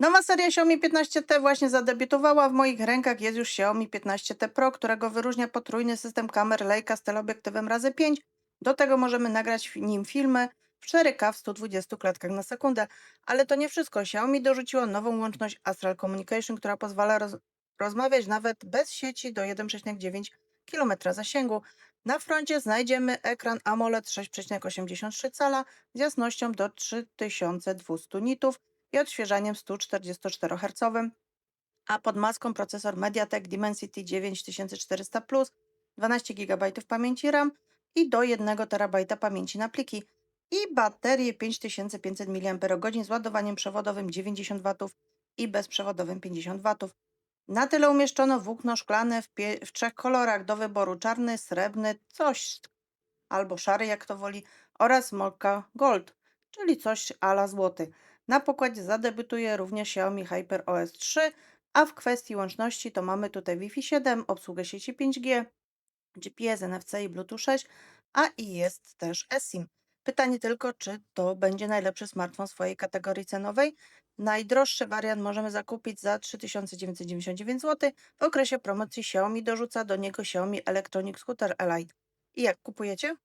Nowa seria Xiaomi 15T właśnie zadebiutowała. W moich rękach jest już Xiaomi 15T Pro, którego wyróżnia potrójny system kamer Leica z teleobiektywem razy 5. Do tego możemy nagrać w nim filmy w 4K w 120 klatkach na sekundę. Ale to nie wszystko. Xiaomi dorzuciło nową łączność Astral Communication, która pozwala roz rozmawiać nawet bez sieci do 1,9 km zasięgu. Na froncie znajdziemy ekran AMOLED 6,83 cala z jasnością do 3200 nitów i odświeżaniem 144 Hz, a pod maską procesor MediaTek Dimensity 9400 Plus, 12 GB pamięci RAM i do 1 TB pamięci na pliki i baterię 5500 mAh z ładowaniem przewodowym 90 W i bezprzewodowym 50 W. Na tyle umieszczono włókno szklane w, w trzech kolorach do wyboru czarny, srebrny, coś albo szary jak to woli oraz Mokka Gold, czyli coś ala złoty. Na pokładzie zadebiutuje również Xiaomi Hyper OS 3, a w kwestii łączności to mamy tutaj Wi-Fi 7, obsługę sieci 5G, GPS, NFC i Bluetooth 6, a i jest też eSIM. Pytanie tylko, czy to będzie najlepszy smartfon swojej kategorii cenowej. Najdroższy wariant możemy zakupić za 3999 zł. W okresie promocji Xiaomi dorzuca do niego Xiaomi Electronic Scooter Elite. I jak kupujecie?